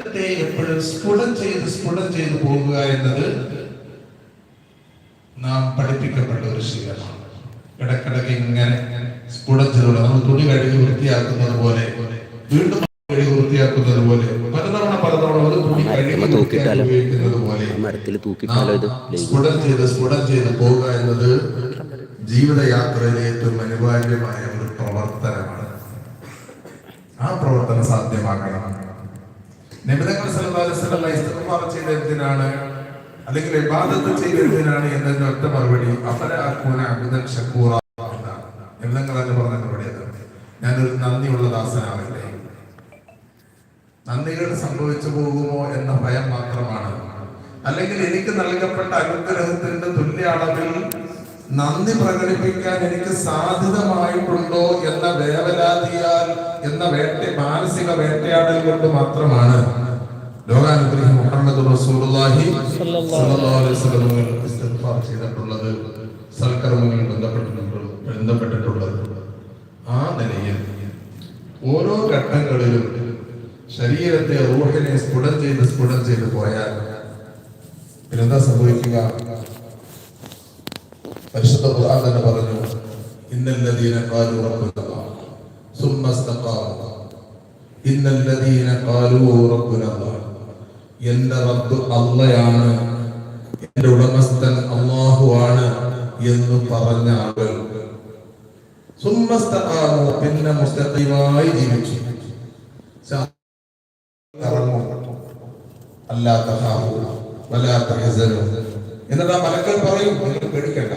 എപ്പോഴും സ്ഫുടം ചെയ്ത് സ്ഫുടം ചെയ്ത് പോകുക എന്നത് നാം പഠിപ്പിക്കപ്പെട്ട ഒരു ശീലമാണ്. ഇടക്കിടക്ക് ഇങ്ങനെ സ്ഫുടം ചെയ്തുകൊണ്ട് നമ്മൾ തുണി കഴുകി വൃത്തിയാക്കുന്നത് പോലെ വീണ്ടും കഴുകി വൃത്തിയാക്കുന്നത് പോലെ പലതവണ പലതവണ ഒരു തുണി കഴുകി? ഉപയോഗിക്കുന്നത് പോലെ സ്ഫുടം ചെയ്ത് സ്ഫുടം ചെയ്ത് പോവുക എന്നത് ജീവിതയാത്രയിലെ ഏറ്റവും അനിവാര്യമായ ഒരു പ്രവർത്തനമാണ്. ആ പ്രവർത്തനം സാധ്യമാക്കണം. നിബിധങ്ങൾ ഇസ്തിഗ്ഫാർ ചെയ്ത എന്തിനാണ് അല്ലെങ്കിൽ ഇബാദത്ത് ചെയ്തെന്തിനാണ് എന്നതിന്റെ ഒറ്റ മറുപടി അഫല അക്കൂന അബ്ദൻ ഷക്കൂറ എന്നാണ്. നിബിധങ്ങൾ എന്ന് പറഞ്ഞ മറുപടി അതാണ് ഞാനൊരു നന്ദിയുള്ള ദാസനാവട്ടെ. നന്ദികൾ സംഭവിച്ചു പോകുമോ എന്ന ഭയം മാത്രമാണ്. അല്ലെങ്കിൽ എനിക്ക് നൽകപ്പെട്ട അനുഗ്രഹത്തിന്റെ തുല്യ അളവിൽ നന്ദി പ്രകടിപ്പിക്കാൻ എനിക്ക് സാധ്യതമായിട്ടുണ്ടോ എന്ന വേവലാതിയാൽ എന്ന വേട്ട മാനസിക വേട്ടയാടൽ കൊണ്ട് മാത്രമാണ് ലോകാനുഗ്രഹി മുഹമ്മദ് റസൂലുള്ളാഹി സ്വല്ലല്ലാഹു അലൈഹി വസല്ലം ഇസ്തിഗ്ഫാർ ചെയ്തിട്ടുള്ളത് സൽക്കർമ്മങ്ങളിൽ ബന്ധപ്പെട്ടിട്ടുള്ളത് ബന്ധപ്പെട്ടിട്ടുള്ളത്. ആ നിലയിൽ ഓരോ ഘട്ടങ്ങളിലും ശരീരത്തെ റൂഹിനെ സ്ഫുടം ചെയ്ത് സ്ഫുടം ചെയ്ത് പോയാൽ പിന്നെന്താ സംഭവിക്കുക? പരിശുദ്ധ ഖുർആൻ തന്നെ പറഞ്ഞു ഇന്നല്ലദീന ഖാലു റബ്ബുന സുമ്മ ഇസ്തഖാമു ഇന്നല്ലദീന ഖാലു റബ്ബുന. എന്റെ റബ്ബ് അള്ളയാണ് എന്റെ ഉടമസ്ഥൻ അള്ളാഹു ആണ് എന്ന് പറഞ്ഞ ആളുകൾ. പിന്നെ മുസ്തഖീമായി ജീവിച്ചു. ഇറങ്ങും അല്ലാ തഖാഫു വലാ തഹസനു എന്നിട്ട് ആ മലക്കൾ പറയും നിങ്ങൾ പേടിക്കണ്ട.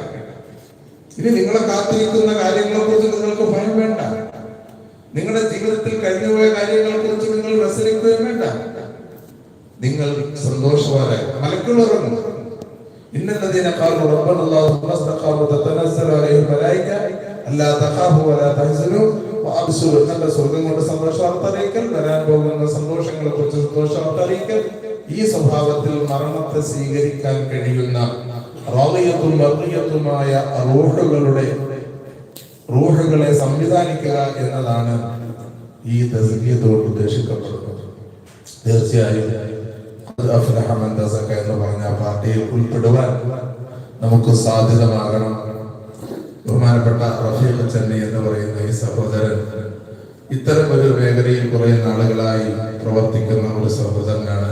ഇനി നിങ്ങളെ കാത്തിരിക്കുന്ന കാര്യങ്ങളെ കുറിച്ച് നിങ്ങൾക്ക് ഭയം വേണ്ട. നിങ്ങളുടെ ജീവിതത്തിൽ കഴിഞ്ഞുപോയ കാര്യങ്ങളെ കുറിച്ച് നിങ്ങൾ വ്യസനിക്കുകയും വേണ്ട. നിങ്ങൾ സന്തോഷവാനായി. നല്ല സ്വർഗം കൊണ്ട് സന്തോഷവാർത്ത അറിയിക്കൽ വരാൻ പോകുന്ന സന്തോഷങ്ങളെ കുറിച്ച് സന്തോഷവാർത്ത അറിയിക്കൽ ഈ സ്വഭാവത്തിൽ മരണത്തെ സ്വീകരിക്കാൻ കഴിയുന്ന റാളിയത്തും മർദിയത്തുമായ റൂഹുകളുടെ റൂഹുകളെ സംവിധാനിക്കുക എന്നതാണ് ഈ തസ്ലിയത്തോട് ഉദ്ദേശിക്കപ്പെടുന്നത്. തീർച്ചയായും എന്ന് പറഞ്ഞ പാർട്ടിയിൽ ഉൾപ്പെടുവാൻ നമുക്ക് സാധ്യതമാകണം ബഹുമാനപ്പെട്ട റഫീഖ് ചെന്നി എന്ന് പറയുന്ന ഈ സഹോദരൻ ഇത്തരം ഒരു മേഖലയിൽ കുറെ നാളുകളായി പ്രവർത്തിക്കുന്ന ഒരു സഹോദരനാണ്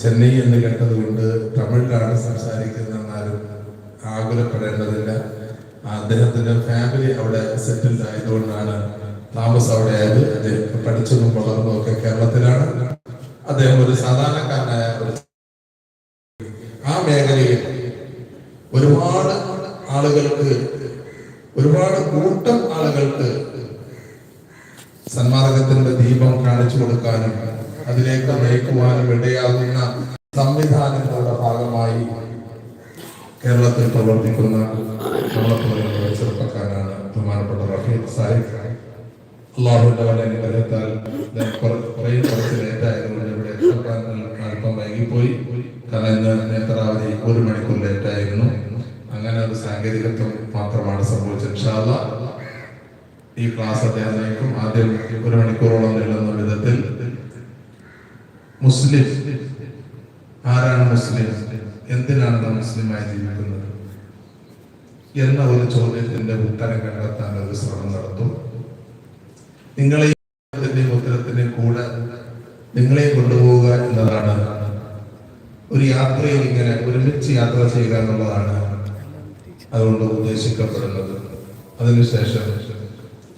ചെന്നൈ എന്ന് കേട്ടതുകൊണ്ട് തമിഴിലാണ് സംസാരിക്കുന്നതെന്നാലും ആകുലപ്പെടേണ്ടതില്ല അദ്ദേഹത്തിന്റെ ഫാമിലി അവിടെ സെറ്റിൽഡ് ആയതുകൊണ്ടാണ് താമസം അവിടെ ആയത് അദ്ദേഹം പഠിച്ചതും വളർന്നതും ഒക്കെ കേരളത്തിലാണ് അദ്ദേഹം ഒരു സാധാരണക്കാരനായ ഒരു ആ മേഖലയിൽ ഒരുപാട് ആളുകൾക്ക് ഒരുപാട് കൂട്ടം ആളുകൾക്ക് സന്മാർഗത്തിന്റെ ദീപം കാണിച്ചു കൊടുക്കാനും അതിലേക്ക് നയിക്കുവാനും ഇടയാകുന്ന സംവിധാനങ്ങളുടെ ഭാഗമായി കേരളത്തിൽ പ്രവർത്തിക്കുന്ന നമ്മളെപ്പോലുള്ള ചെറുപ്പക്കാരാണ് ബഹുമാനപ്പെട്ട റഫീഖ് സാഹിബ്. അള്ളാഹുന്റെ അനുഗ്രഹത്താൽ കുറേ കുറച്ച് അല്പം വൈകിപ്പോയി കാരണം ഇന്ന് നേത്രാവധി ഒരു മണിക്കൂർ ലേറ്റ് ആയിരുന്നു. അങ്ങനെ ഒരു സാങ്കേതികത്വം മാത്രമാണ് സംഭവിച്ചത്. ഷാല ഈ ക്ലാസ് അദ്ദേഹം ആദ്യം ഒരു മണിക്കൂറോളം നീളുന്ന വിധത്തിൽ മുസ്ലിം ആരാണ് മുസ്ലിം? എന്തിനാണ് മുസ്ലിമായി ജീവിക്കുന്നത്? എന്ന ഒരു ചോദ്യത്തിന്റെ ഉത്തരം കണ്ടെത്താൻ ഒരു ശ്രമം നടത്തും. നിങ്ങളെ ഉത്തരത്തിന്റെ കൂടെ നിങ്ങളെയും എന്നതാണ് ഒരു യാത്രയിൽ ഇങ്ങനെ ഒരുമിച്ച് യാത്ര ചെയ്യുക എന്നുള്ളതാണ് അതുകൊണ്ട് ഉദ്ദേശിക്കപ്പെടുന്നത്. അതിനുശേഷം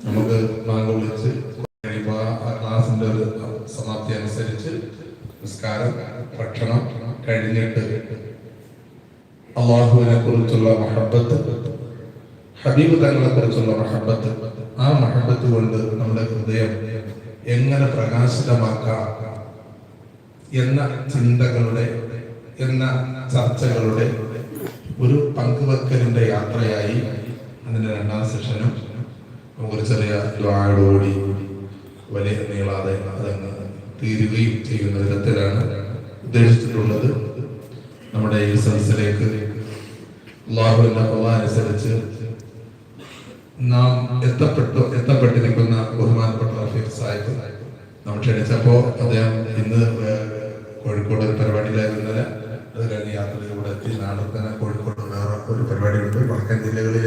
നമുക്ക് ബാങ്ക് വിളിച്ച് കഴിയുമ്പോൾ ആ ക്ലാസിന്റെ ഒരു സമാപ്തി അനുസരിച്ച് നിസ്കാരം ഭക്ഷണം കഴിഞ്ഞിട്ട് അള്ളാഹുവിനെ കുറിച്ചുള്ള മഹബത്ത് ഹബീബ് തങ്ങളെ കുറിച്ചുള്ള മഹബത്ത് ആ മഹബത്ത് കൊണ്ട് നമ്മുടെ ഹൃദയം എങ്ങനെ പ്രകാശിതമാക്കാം എന്ന ചിന്തകളുടെ എന്ന ചർച്ചകളുടെ ഒരു പങ്കുവെക്കലിന്റെ യാത്രയായി അതിന്റെ രണ്ടാം സെഷനും ഒരു ചെറിയ ദ്വാഴോടി വലിയ നീളാതെ അതങ്ങ് തീരുകയും ചെയ്യുന്ന വിധത്തിലാണ് ഉദ്ദേശിച്ചിട്ടുള്ളത്. നമ്മുടെ ഈ സദസ്സിലേക്ക് അനുസരിച്ച് നാം എത്തപ്പെട്ടു എത്തപ്പെട്ടിരിക്കുന്ന ബഹുമാനപ്പെട്ട റഫീഖ് സാഹിബ് നാം ക്ഷണിച്ചപ്പോ അദ്ദേഹം ഇന്ന് കോഴിക്കോട് ഒരു ഇവിടെ നാളെ തന്നെ കോഴിക്കോട് വേറെ ഒരു പരിപാടിയുണ്ട്. വടക്കൻ ജില്ലകളിൽ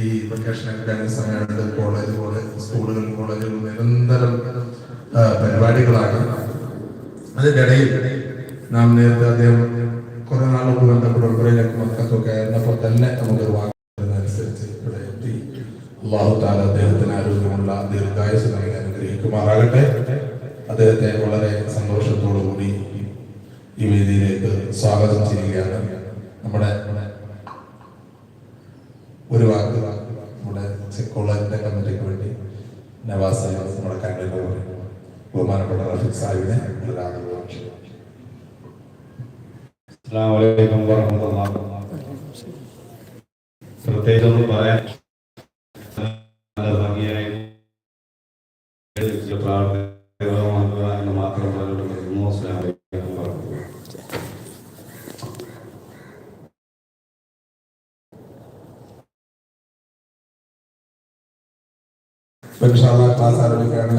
ഈ വെക്കേഷൻ കഴിഞ്ഞ സമയത്ത് കോളേജ് പോലെ സ്കൂളുകൾ കോളേജുകൾ നിരന്തരം പരിപാടികളാണ്. അതിന്റെ ഇടയിൽ നാം നേരത്തെ അദ്ദേഹം കുറെ നാൾ മുമ്പ് ബന്ധപ്പെട്ട ആയിരുന്നപ്പോൾ തന്നെ നമുക്കൊരു വാക്കുന്നതനുസരിച്ച് ഇവിടെ എത്തി. അള്ളാഹു താല അദ്ദേഹത്തിന് ആരോഗ്യമുള്ള ദീർഘായുസ് നൽകി അനുഗ്രഹിക്കുമാറാകട്ടെ. അദ്ദേഹത്തെ വളരെ സന്തോഷത്തോടു കൂടി ഈ വേദിയിലേക്ക് സ്വാഗതം ചെയ്യുകയാണ്. നമ്മുടെ ഒരു വാക്ക് നമ്മുടെ കോളേജിന്റെ കമ്മിറ്റിക്ക് വേണ്ടി നവാസ് നമ്മുടെ കണ്ണൂർ ബഹുമാനപ്പെട്ട റഫീഖ് സാഹിബിനെ പ്രത്യേകിച്ചൊന്നും പറയാൻ അല്ലാഹ് ക്ലാസ് ആരംഭിക്കുകയാണ്